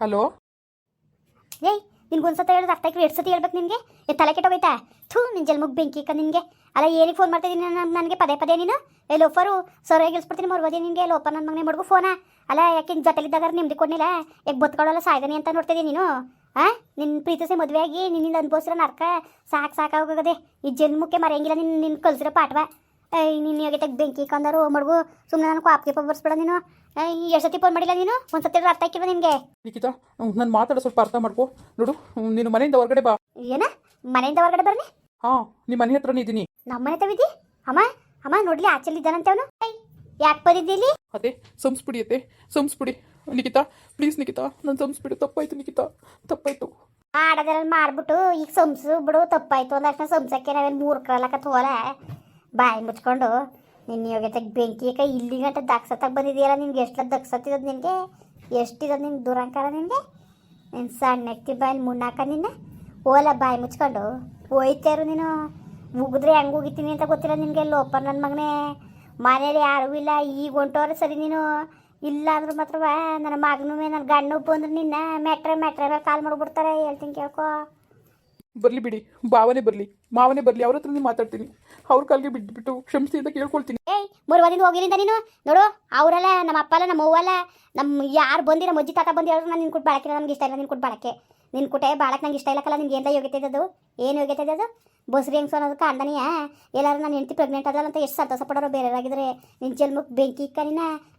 Hello? ಏಯ್, ನಿನ್ಗೆ ಒಂದ್ಸತಿ ಹೇಳಿದ್ರೆ ಅರ್ಥ ಆಯ್ತು. ಎರಡು ಸತಿ ಹೇಳ್ಬೇಕು ನಿನಗೆ. ಎ ತಲೆ ಕೆಟ್ಟೋಗೈತಾ. ಥೂ ನಿನ್ನ ಜಲ್ಮುಗ್ ಬೆಂಕಿ ಕ ನಿನಗೆ. ಅಲ್ಲ, ಏನಿಗೆ ಫೋನ್ ಮಾಡ್ತಿದ್ದೀನಿ ನಾನು ನನಗೆ? ಪದೇ ಪದೇ ನೀನು? ಏ, ಲೋಫರು, ಸರ್ ಗಿಲ್ಸ್ಬಿಡ್ತೀನಿ ಮರ್ವದಿ ನಿನಗೆ? ಲೋಪ ನನ್ನ ಮಗನೇ ಮಡ್ಗು ಫೋನ ಅಲ್ಲ, ಯಾಕೆ ಜೊತೆಲಿದ್ದಾಗ ನಿಮ್ದು ಕೊಡ್ಲಿಲ್ಲ ಯಾಕೆ ಬತ್ಕೊಳ್ಳಲ್ಲ ಸಾಯ್ದಾನಿ ಅಂತ ನೋಡ್ತಿದ್ದೀನಿ ನೀನು? ಆ? ನಿನ್ನ ಪ್ರೀತಿಸಿ ಆಗಿ, ನಿನ್ನಿಂದ ಅನುಭವಿಸಿರೋ ನರ್ಕ ಸಾಕು ಸಾಕಾಗೋಗದೆ. ಈ ಜನ್ಮಕ್ಕೆ ಮರೆಯಂಗಿಲ್ಲ ನಿನ್ನ ನಿನ್ನ ಕಲಿಸಿರೋ ಪಾಠವ ಏಯ್ ನೀನು ಯೋಗ್ಯತೆ ಬೆಂಕಿ ಕಂದರು ಮಡ್ಗು ಸುಮ್ಮನೆ ನಾನು ಕಾಪ್ಗೆ ಬರ್ಸ್ಬೇಡ ನೀನು. ಎಷ್ಟು ಸತಿ ಫೋನ್ ಮಾಡಿಲ್ಲ ನೀನು? ಒಂದು ಸತಿ ಅರ್ಥ ಆಕಿವ ನಿನಗೆ? ನಿಖಿತಾ ನಾನು ಮಾತಾಡೋ ಸ್ವಲ್ಪ ಅರ್ಥ ಮಾಡ್ಕೋ. ನೋಡು ನೀನು ಮನೆಯಿಂದ ಹೊರಗಡೆ ಬಾ. ಏನ? ಮನೆಯಿಂದ ಹೊರಗಡೆ ಬರ್ಲಿ ಹಾ ನಿಮ್ಮ ಮನೆ ಹತ್ರನೇ ಇದ್ದೀನಿ. ನಮ್ಮ ಮನೆ ತವಿದಿ ಅಮ್ಮ ಅಮ್ಮ ನೋಡ್ಲಿ ಆಚೆಲಿದ್ದಾನಂತೆ ಅವನು? ಯಾಕೆ ಬಂದಿದ್ದೀಲಿ ಅದೇ ಸಂಸ್ಬಿಡಿ ಅತ್ತೆ ಸಂಸ್ಬಿಡಿ ನಿಖಿತಾ ಪ್ಲೀಸ್ ನಿಖಿತಾ ನಾನು ಸಂಸ್ಬಿಡು ತಪ್ಪಾಯ್ತು ನಿಖಿತಾ ತಪ್ಪಾಯ್ತು. ಆಡದ್ರಲ್ಲಿ ಮಾಡ್ಬಿಟ್ಟು ಈಗ ಸಂಸು ಬಿಡು ತಪ್ಪಾಯ್ತು. ಅಂದ್ರೆ ಸಂಸಕ್ಕೆ ನಾವೇನು ಮೂರ್ಕರಲ್ಲಕ ತೋಲ ಬಾಯಿ ಮುಚ್ಕೊಂಡು, ನಿನ್ನ ಯೋಗ್ಯತೆ ಬೆಂಕಿ ಕೈ ಇಲ್ಲಿ ಗಂಟ ದಕ್ಸತ್ತಾಗ ಬಂದಿದೆಯಲ್ಲ ಎಷ್ಟು ದಕ್ಷತಿರೋದು ನಿನಗೆ? ಎಷ್ಟಿರೋದು ನಿನ್ಗೆ ದುರಂಕಾರ ನಿನಗೆ? ನಿನ್ನ ಸಣ್ಣ ಎತ್ತಿ ಬಾಯಲ್ಲಿ ಮುನ್ನಾಕ ನಿನ್ನ? ಓಲ ಬಾಯಿ ಮುಚ್ಕೊಂಡು ಹೋಯ್ತಾರು ನೀನು. ಮುಗಿದ್ರೆ ಹೆಂಗೆ ಹೋಗಿತೀನಿ ಅಂತ ಗೊತ್ತಿಲ್ಲ ನಿನಗೆ ಲೋಪ ನನ್ನ ಮಗನೇ. ಮನೇಲಿ ಯಾರೂ ಇಲ್ಲ, ಈಗ ಹೊಂಟೋರೆ ಸರಿ ನೀನು. ಇಲ್ಲ ಅಂದ್ರೆ ಮಾತ್ರ ನನ್ನ ಮಗನೂ ನನ್ನ ಗಂಡು ಬಂದ್ರೆ ನಿನ್ನ. ಮೆಟ್ರೆ ಮೆಟ್ರೆ ಮೇಲೆ ಕಾಲ್ ಮಾಡ್ಬಿಡ್ತಾರೆ, ಹೇಳ್ತೀನಿ ಕೇಳ್ಕೋ. ಬರಲಿ ಬಿಡಿ, ಭಾವನೆ ಬರಲಿ. ಮಾವನೇ ಬರಲಿ, ಅವ್ರ ಹತ್ರ ಮಾತಾಡ್ತೀನಿ. ಅವ್ರ ಕಾಲಿಗೆ ಬಿಟ್ಬಿಟ್ಟು ಕ್ಷಮಿಸಿ ಅಂತ ಕೇಳ್ಕೊಳ್ತೀನಿ. ಏಯ್ ಮೂರು ದಿನ ಹೋಗಿರಿಂದ ನೀನು? ನೋಡು, ಅವರಲ್ಲ, ನಮ್ಮ ಅಪ್ಪ ಅಲ್ಲ, ನಮ್ಮ ಅವ್ವಲ್ಲ ನಮ್ಮ ಯಾರು ಬಂದಿರೋ, ಮಜ್ಜಿ ತಾತ ಬಂದಿರೋ ನಾನು ನಿನ್ ಕೊಟ್ಟು ಬಾಳಕಿಲ್ಲ ನಮ್ಗೆ ಇಷ್ಟ ಇಲ್ಲ, ನಿನ್ ಕೊಟ್ಟು ಬಾಳಕ್ಕೆ. ನಿನ್ ಕೊಟ್ಟೆ ಬಾಳಕ್ಕೆ ನಂಗೆ ಇಷ್ಟ ಇಲ್ಲಕ್ಕಲ್ಲ ನಿನ್ಗೆ ಎಂತ ಯೋಗ್ಯತೆ ಇದ್ದದು ಏನು ಯೋಗ್ಯತೆ ಇದ್ದದು ಬಸ್ರಿ ಹೆಂಗ್ಸು ಅನ್ನೋದಕ್ಕೆ ಕಾಂದನಿಯ ಎಲ್ಲರೂ ನಾನು ಹೆಂಡತಿ ಪ್ರೆಗ್ನೆಂಟ್ ಅದಲ್ಲ ಅಂತ ಎಷ್ಟು ಸಂತೋಷ ಪಡೋರು ಬೇರೆಯವರಾಗಿದ್ರೆ. ನಿನ್ನ ಜನ್ಮಕ್ಕೆ ಬೆಂಕಿ ಇಕ್ಕ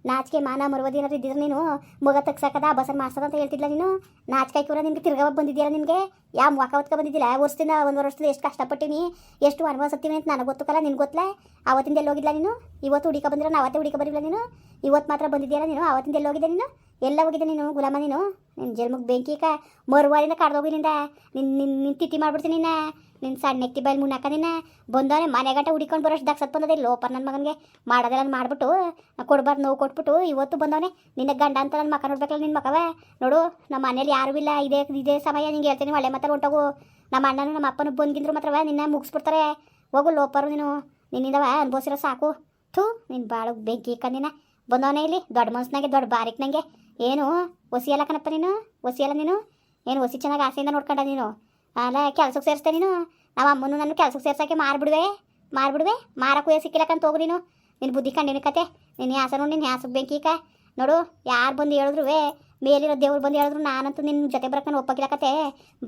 ನಾಚ್ಕೆ ಮಾನ ಮರುವದಿ ಏನಾದ್ರು ಇದ್ದಿದ್ರೆ ನೀನು ಮಗ ತಗ್ಸಕ್ಕದ ಆ ಬಸನ್ ಮಾಡ್ಸದ ಅಂತ ಹೇಳ್ತಿದ್ಲ ನೀನು? ನಾಚಿಕೆ ಕೂಡ ನಿನ್ಗೆ ತಿರ್ಗವ ಬಂದಿದ್ದೀರಾ ನಿಮಗೆ ಯಾವ ಹೊತ್ಕ ಬಂದಿದ್ದಿಲ್ಲ? ವರ್ಷದಿಂದ ಒಂದು ವರ್ಷದಿಂದ ಎಷ್ಟು ಕಷ್ಟಪಟ್ಟಿನಿ ಎಷ್ಟು ಅನುಭವಿಸ್ತೀವಿ ಅಂತ ನನಗೆ ಗೊತ್ತಲ್ಲ ನಿನ್ಗೆ ಗೊತ್ತಲ್ಲ ಆವತ್ತಿಂದ ಎಲ್ಲಿ ಹೋಗಿದ್ಲ ನೀನು? ಇವತ್ತು ಹುಡುಕ ಬಂದಿರೋ ಅವತ್ತೇ ಹುಡುಕ ಬರಿಲ್ಲ ನೀನು? ಇವತ್ತು ಮಾತ್ರ ಬಂದಿದ್ದೀಯಲ್ಲ ನೀನು? ಆವತ್ತಿಂದ ಎಲ್ಲಿ ಹೋಗಿದ್ದೆ ನೀನು? ಎಲ್ಲ ಹೋಗಿದ್ದೆ ನೀನು, ಗುಲಾಮ ನೀನು? ನಿನ್ನ ಜನ್ಮಕ್ಕೆ ಬೆಂಕಿ ಕ ಮರುವಾರಿಂದ ಕಡ್ದೋಗಿನಿಂದ. ನಿನ್ನ ನಿನ್ನ ನಿನ್ನ ತಿಥಿ ಮಾಡ್ಬಿಡ್ತೀನಿ ನಿನ್ನ. ನಿನ್ನ ಸಣ್ಣ ಎತ್ತಿ ಬೈಲ್ ಮುನ್ನಾಕ ನಿನ್ನ. ಬಂದವನೆ ಮನೆ ಗಂಟೆ ಹುಡಿಕೊಂಡು ಬರೋಷ್ಟು ದಕ್ಸತ್ ಬಂದದೆ. ಲೋಪ ನನ್ನ ಮಗನಿಗೆ ಮಾಡೋದೆಲ್ಲ ಮಾಡಿಬಿಟ್ಟು ಕೊಡ್ಬಾರ್ದು ನೋವು ಕೊಟ್ಬಿಟ್ಟು ಇವತ್ತು ಬಂದವನೆ. ನಿನ್ನ ಗಂಡ ಅಂತ ನನ್ನ ಮಕ್ಕ ನೋಡ್ಬೇಕಲ್ಲ ನಿನ್ನ ಮಕ್ಕವೇ. ನೋಡು, ನಮ್ಮ ಮನೇಲಿ ಯಾರೂ ಇಲ್ಲ. ಇದೇ ಇದೇ ಸಮಯ ನಿಂಗೆ ಹೇಳ್ತೀನಿ ಒಳ್ಳೆ ಮಾತಾಡಿ ಹೊಂಟೋಗು. ನಮ್ಮ ಅಣ್ಣನ ನಮ್ಮ ಅಪ್ಪನ ಬಂದ್ಗಿಂದ್ರು ಮಾತ್ರವ ನಿನ್ನ ಮುಗಿಸ್ಬಿಡ್ತಾರೆ. ಹೋಗು ಲೋಪರು ನೀನು. ನಿನ್ನಿಂದವ ಅನ್ಭವಿಸಿರೋ ಸಾಕು. ಥೂ ನಿನ್ನ ಬಾಳು ಬೆಂಕಿ ಕಂದಿನ ಬಂದವನೇ ಇಲ್ಲಿ, ದೊಡ್ಡ ಮನ್ಸ್ನಾಗೆ, ದೊಡ್ಡ ಬಾರಿಕ್ ನಂಗೆ ಏನು ಒಸಿಯಲ್ಲ ಕಣಪ್ಪ ನೀನು? ಒಸಿಯಲ್ಲ ನೀನು? ಏನು, ಒಸಿ ಚೆನ್ನಾಗಿ ಆಸೆಯಿಂದ ನೋಡ್ಕೊಂಡ ನೀನು? ಅಲ್ಲ ಕೆಲಸಕ್ಕೆ ಸೇರಿಸ್ತೆ ನೀನು? ನಾವು ಅಮ್ಮನು ನನ್ನ ಕೆಲ್ಸಕ್ಕೆ ಸೇರ್ಸೋಕ್ಕೆ ಮಾರ್ಬಿಡುವೆ. ಮಾರ್ಬಿಡುವೆ? ಮಾರಕ್ಕೂ ಸಿಕ್ಕಿಲ್ಲಕ್ಕಂತ ಹೋಗು ನೀನು. ನಿನ್ನ ಬುದ್ಧಿ ಕಂಡಿನ ಕತೆ. ನಿನ್ನ ಹ್ಯಾಸ ನೋಡಿ ನಿನ್ನ ಹ್ಯಾಸಕ್ಕೆ ಬೆಂಕಿಕ ನೋಡು, ಯಾರು ಬಂದು ಹೇಳಿದ್ರು ಮೇಲಿರೋ ದೇವ್ರು ಬಂದು ಹೇಳಿದ್ರು ನಾನಂತೂ ನಿನ್ನ ಜೊತೆ ಬರಕ್ಕೆ ನಾನು ಒಪ್ಪಕ್ಕಿಲ್ಲ ಕತೆ.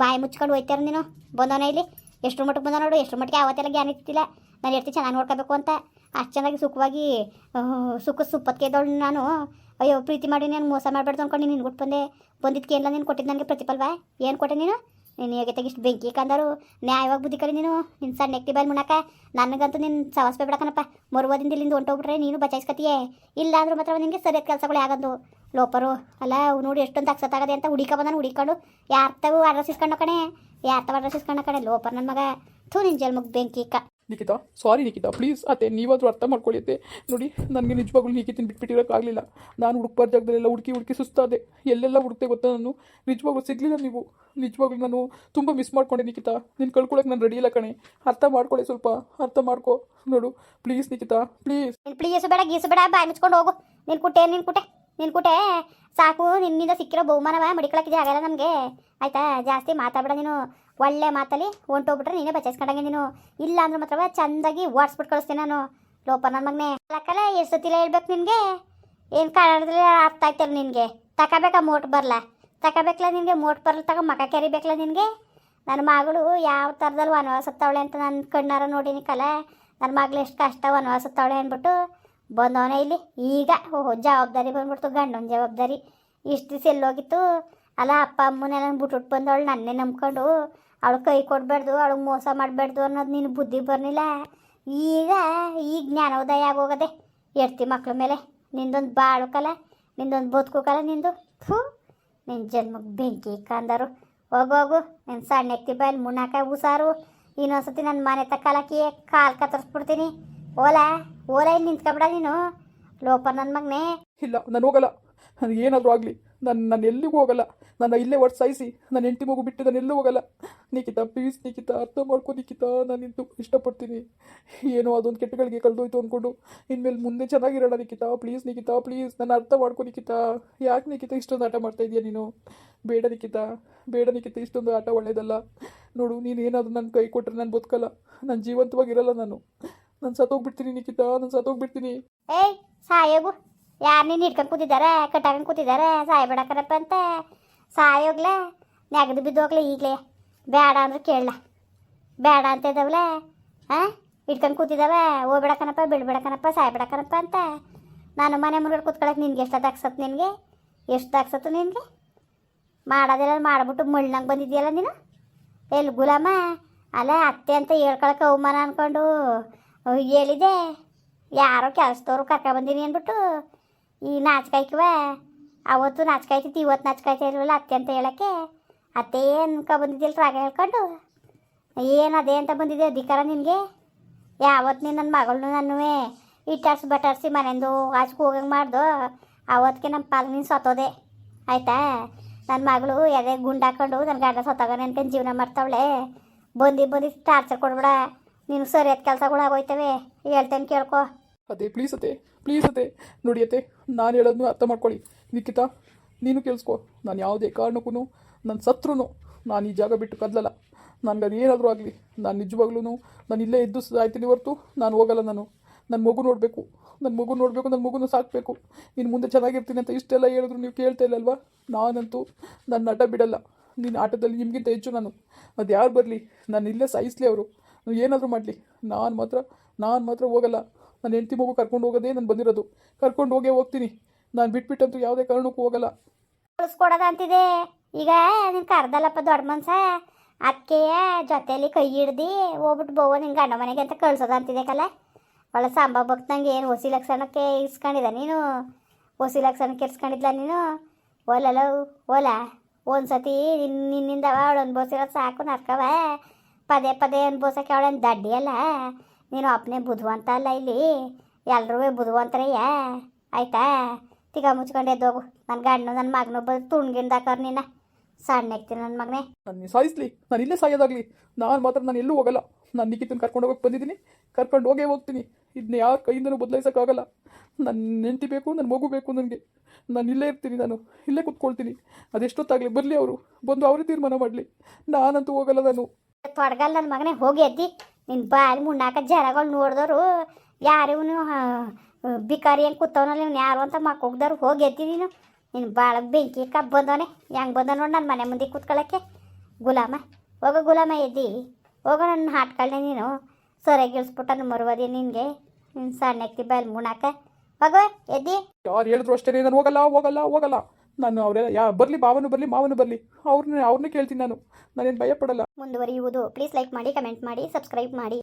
ಬಾಯಿ ಮುಚ್ಕೊಂಡು ಹೋಯ್ತಾರ ನೀನು. ಬಂದವನೇ ಇಲ್ಲಿ. ಎಷ್ಟು ಮಟ್ಟಿಗೆ ಬಂದ ನೋಡು. ಎಷ್ಟು ಮಟ್ಟಿಗೆ ಅವತ್ತೆಲ್ಲ ಜ್ಞಾನ ಇತ್ತಿಲ್ಲ ನಾನು ಎಡ್ತಿ ಚೆನ್ನಾಗಿ ನೋಡ್ಕೋಬೇಕು ಅಂತ. ಅಷ್ಟು ಚೆನ್ನಾಗಿ ಸುಖವಾಗಿ ಸುಖ ಸುಪ್ಪತ್ತಿಗೆ ಇದ್ದವಳು ನಾನು. ಅಯ್ಯೋ, ಪ್ರೀತಿ ಮಾಡಿ ನಾನು ಮೋಸ ಮಾಡಬಾರ್ದು ಅಂದ್ಕೊಂಡು ನೀನು ಹುಟ್ಟು ಬಂದೆ. ಬಂದಿದ್ದಕ್ಕೆ ಎಲ್ಲ ನೀನು ಕೊಟ್ಟಿದ್ದು ನನಗೆ ಪ್ರತಿಫಲವಾ? ಏನು ಕೊಟ್ಟೆ ನೀನು? ನೀನು ಹೇಗೆ ಇಷ್ಟು ಬೆಂಕಿ ಕಂದರು? ನ್ಯಾಯವಾಗಿ ಬುದ್ಧಿ ಕಲಿ ನೀನು. ನಿನ್ನ ಸಣ್ಣ ಎಕ್ಟಿ ಬಾಯ್ ಮುಣಕ. ನನಗಂತೂ ನಿನ್ನ ಸವಾಸ ಬೇಡಕನಪ್ಪ ಮರುವದಿಂದ ಇಲ್ಲಿಂದ ಹೊಂಟೋಗ್ಬಿಟ್ರೆ ನೀನು ಬಚಾಯಿಸ್ಕತಿಯೇ. ಇಲ್ಲ ಅಂದ್ರೆ ಮಾತ್ರ ನಿನಗೆ ಸರಿಯಾದ ಕೆಲಸಗಳು ಯಾಗಂದು ಲೋಪರು. ಅಲ್ಲ ನೋಡಿ ಎಷ್ಟೊಂದು ಅಕ್ಸತ್ತಾಗದೆ ಅಂತ ಹುಡಿಕ ಬಂದಾನು ಹುಡಿಕೊಂಡು ಯಾರ್ತವು ಅಡ್ರೆಸ್ ಇಸ್ಕೊಂಡು ಕಣೆ. ಯಾರ್ತವ ಅಡ್ರೆಸ್ ಇಸ್ಕೊಂಡು ಕಣೆ. ಲೋಪರ್ ನನ್ನ ಮಗ. ಥೂ ನಿನ್ನ ಜಲ್ಮಗ್ ಬೆಂಕಿ ಕ ನಿಖಿತಾ ಸಾರಿ ನಿಖಿತಾ ಪ್ಲೀಸ್ ಅತ್ತೆ, ನೀವಾದರೂ ಅರ್ಥ ಮಾಡ್ಕೊಳ್ಳಿ ಅತ್ತೆ. ನೋಡಿ, ನನಗೆ ನಿಜವಾಗ್ಲೂ ನಿಖಿತಿನ ಬಿಟ್ಬಿಟ್ಟಿರೋಕ್ಕಾಗಲಿಲ್ಲ ನಾನು ಹುಡುಕ್ಬಾರ ಜಾಗದಲ್ಲೆಲ್ಲ ಹುಡುಕಿ ಹುಡುಕಿ ಸುಸ್ತಾದೆ. ಎಲ್ಲೆಲ್ಲ ಹುಡುಕ್ತೆ ಗೊತ್ತಾ ನಾನು? ನಿಜವಾಗ್ಲೂ ಸಿಗಲಿಲ್ಲ ನೀವು. ನಿಜವಾಗ್ಲೂ ನಾನು ತುಂಬ ಮಿಸ್ ಮಾಡ್ಕೊಂಡೆ ನಿಖಿತಾ. ನೀನು ಕಳ್ಕೊಳಕ್ಕೆ ನಾನು ರೆಡಿ ಇಲ್ಲ ಕಣೆ. ಅರ್ಥ ಮಾಡ್ಕೊಳ್ಳಿ ಸ್ವಲ್ಪ. ಅರ್ಥ ಮಾಡ್ಕೊ. ನೋಡು ಪ್ಲೀಸ್ ನಿಖಿತಾ ಪ್ಲೀಸ್ ಪ್ಲೀಸ್ ಬೇಡ, ಗೀಸು ಬೇಡ ಬಾಯ್ ಮುಚ್ಕೊಂಡು ಹೋಗು. ನಿನ್ ಕುಟ್ಟೆ ನಿನ್ ಕುಟೆ ನಿನ್ ಕೂಟೆ ಸಾಕು, ನಿನ್ನಿಂದ ಸಿಕ್ಕಿರೋ ಬಹುಮಾನವ ಮಡಿಕೊಳಕ್ಕೆ ಜಾಗ ಇಲ್ಲ ನಮಗೆ ಆಯ್ತಾ? ಜಾಸ್ತಿ ಮಾತಾಡ್ಬೇಡ ನೀನು. ಒಳ್ಳೆ ಮಾತಲ್ಲಿ ಹೊಂಟೋಗ್ಬಿಟ್ರೆ ನೀನೇ ಬಚಾಯಿಸ್ಕೊಂಡಂಗೆ ನೀನು. ಇಲ್ಲ ಅಂದ್ರೆ ಮಾತ್ರ ಚಂದಾಗಿ ಓಡಿಸ್ಬಿಟ್ಟು ಕಳಿಸ್ತೀನಿ ನಾನು. ಲೋಪ ನನ್ನ ಮಗನೇ. ಅಲ್ಲಕ್ಕಲ್ಲ ಎಷ್ಟು ಸತಿಲ್ಲ ಹೇಳ್ಬೇಕು ನಿನಗೆ? ಏನು ಕನ್ನಡದಲ್ಲಿ ಅರ್ಥ ಆಯ್ತಲ್ಲ ನಿನಗೆ? ತಗೋಬೇಕ ಮೋಟ್ ಬರಲ್ಲ ತಗೋಬೇಕಲ್ಲ ನಿನಗೆ? ಮೋಟ್ ಬರಲ್ಲ ತಗೋ ಮಕ ಕೆರಿಬೇಕಲ್ಲ ನಿನಗೆ? ನನ್ನ ಮಗಳು ಯಾವ ಥರದಲ್ಲಿ ವನವಾಸತ್ತವಳೆ ಅಂತ ನನ್ನ ಕಣ್ಣಾರ ನೋಡಿನಿ ಕಲ. ನನ್ನ ಮಗಳು ಎಷ್ಟು ಕಷ್ಟ ವನವಾಸತ್ತವಳೆ ಅಂದ್ಬಿಟ್ಟು ಬಂದವನೇ ಇಲ್ಲಿ. ಈಗ, ಓಹೋ, ಜವಾಬ್ದಾರಿ ಬಂದ್ಬಿಡ್ತು, ಗಂಡನ ಜವಾಬ್ದಾರಿ. ಇಷ್ಟು ದಿವಸ ಎಲ್ಲೋಗಿತ್ತು. ಅಲ್ಲ, ಅಪ್ಪ ಅಮ್ಮನೆಲ್ಲ ಬಿಟ್ಬಿಟ್ಟು ಬಂದವಳು, ನನ್ನೇ ನಂಬ್ಕೊಂಡು. ಅವಳು ಕೈ ಕೊಡಬಾರ್ದು, ಅವಳಿಗೆ ಮೋಸ ಮಾಡಬಾರ್ದು ಅನ್ನೋದು ನೀನು ಬುದ್ಧಿ ಬರಲಿಲ್ಲ? ಈಗ ಈಗ ಜ್ಞಾನೋದಯ ಆಗೋಗದೆ. ಎಡ್ತಿ ಮಕ್ಳ ಮೇಲೆ ನಿಂದೊಂದು ಬಾಳು ಕಲ, ನಿಂದೊಂದು ಬದುಕು ಕಲ ನಿಂದು. ಥೂ ನಿನ್ನ ಜನ್ಮಕ್ಕೆ ಬೆಂಕಿ ಕಂದರು. ಹೋಗು ಹೋಗು ನಿನ್ನ ಸಣ್ಣ ಎಕ್ತಿ ಬಾಯಲ್ಲಿ ಮುನ್ನಾಕ ಉಸಾರು ಇನ್ನೊಂದ್ಸತಿ ನನ್ನ ಮನೆ ತಕ್ಕಲಕ್ಕಿ ಕಾಲು ಕತ್ತರಿಸ್ಬಿಡ್ತೀನಿ. ಓಲಾ ಓಲಾ ನಿಂತ್ಕೊಂಬಿಡ ನೀನು? ಲೋಪ ನನ್ನ ಮಗನೇ. ಇಲ್ಲ, ನಾನು ಹೋಗಲ್ಲ. ನನಗೆ ಏನಾದರೂ ಆಗಲಿ. ನಾನು ನಾನು ಎಲ್ಲಿಗೂ ಹೋಗಲ್ಲ. ನನ್ನ ಇಲ್ಲೇ ಒಟ್ಟು ಸಾಯಿಸಿ. ನನ್ನ ಹೆಂಡತಿ ಮಗು ಬಿಟ್ಟು ನಾನು ಎಲ್ಲೂ ಹೋಗಲ್ಲ. ನಿಖಿತ ಪ್ಲೀಸ್ ನಿಖಿತ ಅರ್ಥ ಮಾಡ್ಕೊ ನಾನು ನಾನಿಂದು ಇಷ್ಟಪಡ್ತೀನಿ. ಏನೋ ಅದೊಂದು ಕೆಟ್ಟಗಳಿಗೆ ಕಳೆದೋಯ್ತು ಅಂದ್ಕೊಂಡು ಇನ್ಮೇಲೆ ಮುಂದೆ ಚೆನ್ನಾಗಿರೋಣ ನಿಖಿತ ಪ್ಲೀಸ್ ನಿಖಿತ ಪ್ಲೀಸ್. ನಾನು ಅರ್ಥ ಮಾಡ್ಕೊ ನಿಖಿತ ಯಾಕೆ ನಿಖಿತ ಇಷ್ಟೊಂದು ಆಟ ಮಾಡ್ತಾ ಇದೀಯ ನೀನು? ಬೇಡ ನಿಖಿತ ಬೇಡ ನಿಖಿತ ಇಷ್ಟೊಂದು ಆಟ ಒಳ್ಳೇದಲ್ಲ. ನೋಡು, ನೀನು ಏನಾದರೂ ನನ್ನ ಕೈ ಕೊಟ್ಟರೆ ನಾನು ಬದುಕಲ್ಲ. ನಾನು ಜೀವಂತವಾಗಿರಲ್ಲ ನಾನು. ನಾನು ಸತ್ತೋಗ್ಬಿಡ್ತೀನಿ ನಿಖಿತಾ, ನಾನು ಸತ್ತೋಗ್ಬಿಡ್ತೀನಿ ಏಯ್, ಸಾಯೋಗು. ಯಾರು ನೀನು ಹಿಡ್ಕೊಂಡು ಕೂತಿದ್ದಾರೆ? ಕಟ್ಟಾಕೊಂಡು ಕೂತಿದ್ದಾರೆ? ಸಾಯಬೇಡಕರಪ್ಪ ಅಂತ. ಸಾಯೋಗ್ಲೆ ನೆಗದು ಬಿದ್ದೋಗ್ಲೆ ಈಗಲೇ. ಬೇಡ ಅಂದ್ರೆ ಕೇಳಲ್ಲ ಬೇಡ ಅಂತ ಇದ್ದಾವಲೆ. ಹಾಂ ಹಿಡ್ಕೊಂಡು ಕೂತಿದ್ದಾವೆ. ಹೋಗ್ಬೇಡಕನಪ್ಪ ಬಿಡ್ಬೇಡಕನಪ್ಪ ಸಾಯ್ಬೇಡಕನಪ್ಪ ಅಂತ. ನಾನು ಮನೆ ಮುಂದೆ ಕೂತ್ಕೊಳಕ್ಕೆ ನಿನ್ಗೆ ಎಷ್ಟು ದಾಕ್ಸತ್ತು ನಿನಗೆ? ಎಷ್ಟು ದಾಕ್ಸತ್ತು ನಿನಗೆ? ಮಾಡೋದಿಲ್ಲ ಮಾಡ್ಬಿಟ್ಟು ಮುಳ್ಳಂಗೆ ಬಂದಿದ್ಯಲ್ಲ ನೀನು? ಎಲ್ಲಿ ಗುಲಾಮ? ಅಲ್ಲ ಅತ್ತೆ ಅಂತ ಹೇಳ್ಕೊಳಕ್ಕೆ ಅವಮಾನ ಅಂದ್ಕೊಂಡು ಹೇಳಿದೆ, ಯಾರೋ ಕೆಲಸದವ್ರು ಬಂದೀನಿ ಅಂದ್ಬಿಟ್ಟು, ಈ ನಾಚ್ಕಾಯ್ಕವ, ಅವತ್ತು ನಾಚ್ಕಾಯ್ತಿತ್ತು, ಇವತ್ತು ನಾಚ್ಕಾಯ್ತಾ ಇರಲಿಲ್ಲ ಅತ್ತೆ ಅಂತ ಹೇಳೋಕ್ಕೆ, ಅತ್ತೆ ಅನ್ಕೊ ಬಂದಿದ್ದಿಲ್ಲ ರಾಗ ಹೇಳ್ಕೊಂಡು, ಏನು ಅದೇ ಅಂತ ಬಂದಿದೆ ಅಧಿಕಾರ ನಿನಗೆ? ಯಾವತ್ತು ನೀನು ನನ್ನ ಮಗಳನ್ನ ನನ್ನುವೆ ಇಟ್ಟರ್ಸಿ ಬಟರ್ಸಿ ಮನೆಯಿಂದ ಆಚೆಗೆ ಹೋಗಂಗೆ ಮಾಡ್ದು, ಅವತ್ತಿಗೆ ನಮ್ಮ ಪಾಲ್ ನೀನು ಸತ್ತೋದೆ. ಆಯಿತಾ? ನನ್ನ ಮಗಳು ಎದೆ ಗುಂಡಾಕೊಂಡು ನನ್ನ ಗಂಡ ಸತ್ತಾಗ ಅನ್ಕೊಂಡು ಜೀವನ ಮಾಡ್ತಾವಳೆ. ಬಂದು ಬಂದು ಟಾರ್ಚರ್ ಕೊಡ್ಬೇಡ. ನೀನು ಸರಿಯಾದ ಕೆಲಸಗಳು ಆಗೋಯ್ತವೆ, ಹೇಳ್ತೇನೆ ಕೇಳ್ಕೊ. ಅದೇ ಪ್ಲೀಸ್ ಅತ್ತೆ ಪ್ಲೀಸ್ ಅತ್ತೆ ನೋಡಿ ನಾನು ಹೇಳೋದನ್ನು ಅರ್ಥ ಮಾಡ್ಕೊಳ್ಳಿ. ನಿಖಿತಾ, ನೀನು ಕೇಳಿಸ್ಕೊ. ನಾನು ಯಾವುದೇ ಕಾರಣಕ್ಕೂ ನನ್ನ ಸತ್ರು ನಾನು ಈ ಜಾಗ ಬಿಟ್ಟು ಕದಲಲ್ಲ. ನನಗೆ ಅದು ಏನಾದರೂ ಆಗಲಿ, ನಾನು ನಿಜವಾಗ್ಲೂ ನಾನು ಇಲ್ಲೇ ಇದ್ದು ಸಾಯ್ತೀನಿ ಹೊರತು, ನಾನು ಹೋಗಲ್ಲ ನಾನು. ನನ್ನ ಮಗು ನೋಡಬೇಕು. ನನ್ನ ಮಗು ನೋಡಬೇಕು ನನ್ನ ಮಗುನ ಸಾಕಬೇಕು. ನೀನು ಮುಂದೆ ಚೆನ್ನಾಗಿರ್ತೀನಿ ಅಂತ ಇಷ್ಟೆಲ್ಲ ಹೇಳಿದ್ರು ನೀವು ಕೇಳ್ತಾ ಇಲ್ಲಲ್ವಾ? ನಾನಂತೂ ನನ್ನ ನಟ ಬಿಡಲ್ಲ. ನಿನ್ನ ಆಟದಲ್ಲಿ ನಿಮಗಿಂತ ಹೆಚ್ಚು ನಾನು. ಅದು ಯಾರು ಬರಲಿ, ನಾನು ಇಲ್ಲೇ ಸಾಯಿಸ್ಲಿ ಅವರು. ಏನಾದರೂ ಮಾಡಲಿ. ನಾನು ಮಾತ್ರ ನಾನು ಮಾತ್ರ ಹೋಗಲ್ಲ. ನನ್ನ ಹೆಂಡತಿ ಮಗು ಕರ್ಕೊಂಡು ಹೋಗೋದೇ ನಾನು ಬಂದಿರೋದು. ಕರ್ಕೊಂಡು ಹೋಗೇ ಹೋಗ್ತೀನಿ. ನಾನು ಬಿಟ್ಬಿಟ್ಟಂತೂ ಯಾವುದೇ ಕಾರಣಕ್ಕೂ ಹೋಗಲ್ಲ. ಕಳಿಸ್ಕೊಡೋದ ಅಂತಿದೆ. ಈಗ ನಿನ್ನ ಕರ್ದಲ್ಲಪ್ಪ ದೊಡ್ಡ ಮನ್ಸ. ಅದಕ್ಕೆ ಜೊತೆಯಲ್ಲಿ ಕೈ ಹಿಡ್ದು ಹೋಗ್ಬಿಟ್ಟು ಬೋವ ನಿನ್ನ ಗಂಡ ಮನೆಗೆ ಅಂತ ಕಳ್ಸೋದು ಅಂತಿದೆ ಕಲ್ಲ ಒಳ್ಳೆ ಸಾಂಬ ಭಕ್ತಂಗೆ ಏನು ಹೊಸಿ ಲಕ್ಷಣಕ್ಕೆ ಇಸ್ಕೊಂಡಿದ್ದ ನೀನು? ಹೊಸಿ ಲಕ್ಷಣಕ್ಕೆ ಇರ್ಸ್ಕೊಂಡಿದ್ಲ ನೀನು? ಓಲಲ್ಲ ಓಲ ಒಂದು ಸತಿ ನಿನ್ನ ನಿನ್ನಿಂದ ಅವಳು ಅನ್ಬೋಸಿರೋದು ಸಾಕು ನರ್ಕವ. ಪದೇ ಪದೇ ಅನ್ಬೋಸಕ್ಕೆ ಅವಳೇನು ದಡ್ಡಿ ಅಲ್ಲ? ನೀನು ಒಬ್ಬನೇ ಬುಧವಂತ ಅಲ್ಲ ಇಲ್ಲಿ. ಎಲ್ರೂ ಬುಧವಂತರಯ್ಯ ಆಯ್ತಾ? ತಿಗ ಮುಚ್ಕೊಂಡು ಎದ್ದೋಗು ನನ್ನ ಗಂಡನು ನನ್ನ ಮಗನು ಬಂದು ತುಣ್ಗಿಂದಾಕರ್ ನಿನ್ನ. ಸಣ್ಣ ಇಕ್ತೀನಿ ನನ್ನ ಮಗನೇ. ನನ್ನ ಸಾಯಿಸ್ಲಿ. ನಾನು ಇಲ್ಲೇ ಸಾಯೋದಾಗಲಿ. ನಾನು ಮಾತ್ರ ನಾನು ಎಲ್ಲೂ ಹೋಗಲ್ಲ. ನಾನು ನಿಖಿತನ ಕರ್ಕೊಂಡು ಹೋಗಕ್ಕೆ ಬಂದಿದ್ದೀನಿ. ಕರ್ಕೊಂಡು ಹೋಗೇ ಹೋಗ್ತೀನಿ. ಇದನ್ನ ಯಾರ ಕೈಯಿಂದನೂ ಬದಲಾಯಿಸೋಕ್ಕಾಗಲ್ಲ. ನನ್ನ ನೆಂಟಿ ಬೇಕು ನನ್ನ ಮಗು ಬೇಕು ನನಗೆ. ನಾನು ಇಲ್ಲೇ ಇರ್ತೀನಿ ನಾನು. ಇಲ್ಲೇ ಕೂತ್ಕೊಳ್ತೀನಿ. ಅದೆಷ್ಟೊತ್ತಾಗಲಿ ಬರಲಿ ಅವರು. ಬಂದು ಅವರೇ ತೀರ್ಮಾನ ಮಾಡಲಿ. ನಾನಂತೂ ಹೋಗಲ್ಲ ನಾನು. ತೊಡಗಲ್ಲ ನನ್ನ ಮಗನೇ ಹೋಗಿ ಎದ್ದಿ ನಿನ್ನ ಬಾಯಿ ಮುಣ್ಣಾಕ ಜರಗಳು ನೋಡಿದವರು ಯಾರು ಇವನು ಬಿಕಾರಿ ಹೆಂಗೆ ಕೂತವನಲ್ಲ ಇವ್ನು ಯಾರು ಅಂತ ಮಕ್ಕೋಗ್ದವ್ರು ಹೋಗಿ ಎದ್ದಿ ನೀನು. ನಿನ್ನ ಭಾಳ ಬೆಂಕಿ ಕಬ್ಬು ಬಂದವನೆ, ಹೆಂಗೆ ಬಂದ ನೋಡಿ ನನ್ನ ಮನೆ ಮುಂದೆ ಕೂತ್ಕೊಳ್ಳೋಕ್ಕೆ ಗುಲಾಮ, ಹೋಗೋ ಗುಲಾಮ ಎದ್ದಿ, ಹೋಗೋ ನನ್ನ ಹಾಟ್ಕೊಳ್ಳೆ ನೀನು. ಸರಿಯಾಗಿ ಇಳಿಸ್ಬಿಟ್ಟ ಮರುವದಿ ನಿನಗೆ. ನಿನ್ನ ಸಣ್ಣ ಎಕ್ತಿ ಬಾಯಲ್ಲಿ ಮುಣಾಕ ಹೋಗೋ, ಎದ್ದಿ. ಯಾರು ಹೇಳಿದ್ರು ಅಷ್ಟೇ ನಾನು, ಹೋಗಲ್ಲ ಹೋಗಲ್ಲ ಹೋಗಲ್ಲ. ನಾನು ಅವರೆಲ್ಲ ಯಾ, ಬರಲಿ ಭಾವನು, ಬರಲಿ ಮಾವನು, ಬರಲಿ. ಅವ್ರನ್ನ ಅವ್ರನ್ನೇ ಕೇಳ್ತೀನಿ ನಾನು. ನಾನೇನು ಭಯಪಡಲ್ಲ. ಮುಂದುವರಿಯುವುದು. ಪ್ಲೀಸ್ ಲೈಕ್ ಮಾಡಿ ಕಮೆಂಟ್ ಮಾಡಿ ಸಬ್ಸ್ಕ್ರೈಬ್ ಮಾಡಿ.